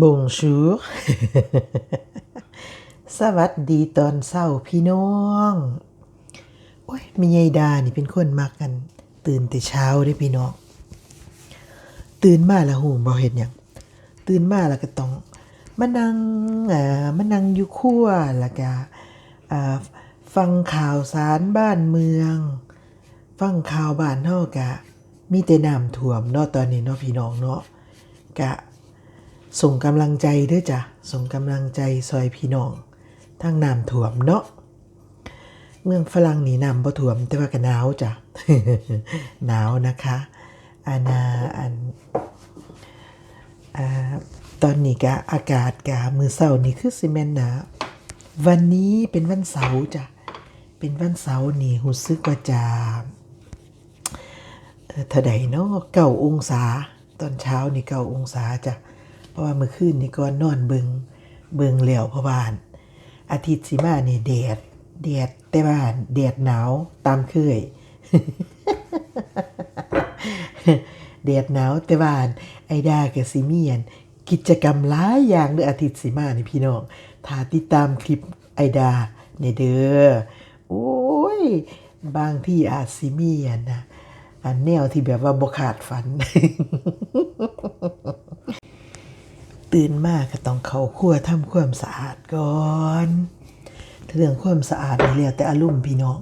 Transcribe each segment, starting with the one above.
บงชูสวัสดีตอนเช้าพี่น้อง โอ้ยมียายดานี่เป็นคนมักกัน ตื่นแต่เช้าเด้พี่น้อง ตื่นมาแล้วหูบ่เฮ็ดหยังตื่นมาแล้วก็ต้องมานั่งอ่ามานั่งอยู่ครัวแล้วก็อ่าฟังข่าวสารบ้านเมือง ฟังข่าวบ้านเฮากะ มีแต่น้ำท่วมเนาะตอนนี้เนาะพี่น้องเนาะกะ ส่งกำลังใจเด้วยจ้ะส่งกำลังใจซอยพี่น้องทั้งน้ำท่วมเนาะเมืองฝรั่งนี่น้ำบ่ท่วม แต่ว่าก็หนาวจ้ะหนาวนะคะอานาอันอตอนนี้กะอากาศกะมือเศร้านี่คือสิแม่นหนาววันนี้เป็นวันเสาร์จ้ะเป็นวันเสาร์นี่รู้สึกว่าจะเออเท่าใดเนาะเก้าองศา ตอนเช้านี่เก้าองศาจ้ะ เพราะว่าเมื่อคืนนี่ก่อนนอนเบิงเบิงแล้วพราะว่าอาทิตย์สิมานี่แดดแดดแต่บ้านแดดหนาวตามเคยแดดหนาวแต่บ้าน ไอดากับสิเมียน กิจกรรมหลายอย่างเด้ออาทิตย์สิมานี่พี่น้องถ้าติดตามคลิปไอดาเนี่ยเด้อโอ้ย บางที่อาจสิมีอันนะอันแนวที่แบบว่าบ่ขาดฝัน ตื่นมากก็ต้องเข้าครัวทำความสะอาดก่อนเรื่องความสะอาดนี่แล้วแต่อารมณ์พี่น้อง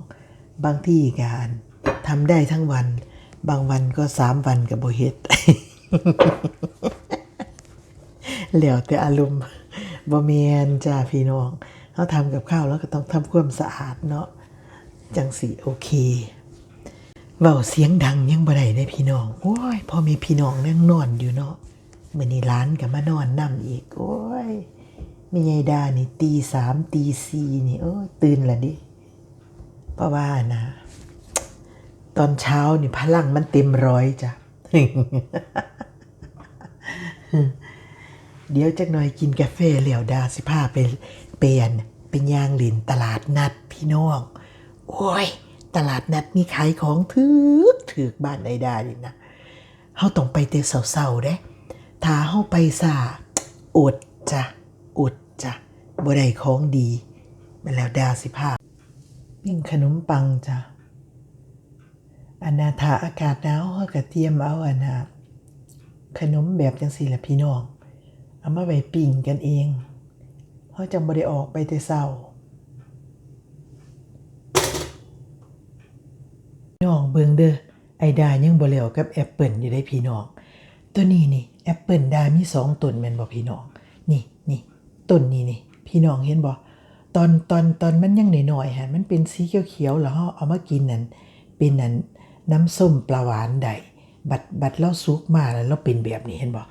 บางที่การทำได้ทั้งวัน บางวันก็สามวันกับโบเฮ็ดแล้วแต่อารมณ์บ่แมนจ้าพี่น้องเขาทำกับข้าวแล้วก็ต้องทำความสะอาดเนาะจังสิโอเคเว้าเสียงดังยังบ่ได้ได้พี่น้องโอ้ยพอมีพี่น้องนั่งนอนอยู่เนาะ มื้อนี้ร้านก็มานอนนํอีก โอ้ยม่ยายดานี่ตีสามตีสี่นี่โอ้ตื่นละดิเพราะว่านะ ตอนเช้านี่พลังมันเต็มร้อยจ้ะเดี๋ยวจักหน่อยกินกาแฟเหลียวดาสิพาไปเปลี่ยนเป็นยางหลินตลาดนัดพี่น้อง โอ้ย ตลาดนัดมีขายของถือถือบ้านใดาดินะเฮาต้องไปแต่เศร้าๆเด้ ถ้าเฮาไปซาอดจ้ะอดจ้ะบ่ได้ของดีม่นแล้วดาสิพาปิ้งขนมปังจ้ะอันนาถาอากาศหนาวเฮาก็เตรียมเอาอันน่ะขนมแบบจังซี่แหละพี่น้องเอามาไว้ปิ้งกันเองเฮาจังบ่ได้ออกไปแต่เช้าน้องเบิงเด้อไอดายังบ่แล้วกับแอปเปิลอยู่ได้พี่น้อง ตัวนี้นี่แอปเปิลดามีสองต้นแม่นบ่พี่น้อง นี่นี่ต้นนี้นี่พี่น้องเห็นบ่ตอนตอนตอนมันยังหน้อยๆฮะมันเป็นสีเขียวๆแล้วเฮาเอามากินนั่นเป็นนั่นน้ำส้มปลาหวานใดบัดบัดเราสุกมาแล้วเราเป็นแบบนี้เห็นบ่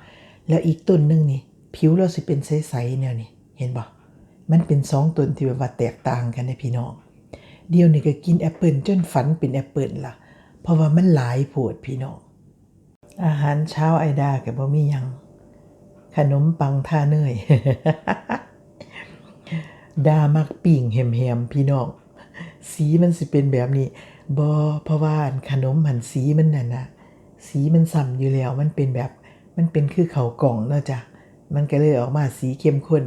แล้วอีกต้นหนึงนี่ ผิวเราสิเป็นใสๆแนวนี้เห็นบ่มันเป็นสองต้นที่แบบว่าแตกต่างกันในพี่น้อง เดียวนี้ก็กินแอปเปิลจนฝันเป็นแอปเปิลล่ะ เพราะว่ามันหลายโพดพี่น้อง อาหารเช้าไอดาแกบ่มีหยัง ขนมปังท่าเนยดามักปิ่งแหมๆพี่น้องสีมันสิเป็นแบบนี้บอเพราะว่าขนมหันสีมันน่ะนะสีมันซ้ำอยู่แล้วมันเป็นแบบ มันเป็นคือเขากล่องเนาะจ้ะมันก็เลยออกมาสีเข้มข้น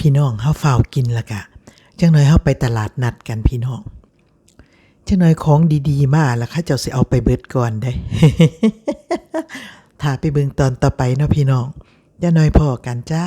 พี่น้องเฮาฝ้ากินละกะจังหน่อยเฮาไปตลาดนัดกันพี่น้องจังหน่อยของดีๆ มาแล้วเขาเจ้าสิเอาไปเบิดก่อนได้ถ้าไปเบิ่งตอนต่อไปเนาะพี่น้องจังหน่อยพอกันจ้า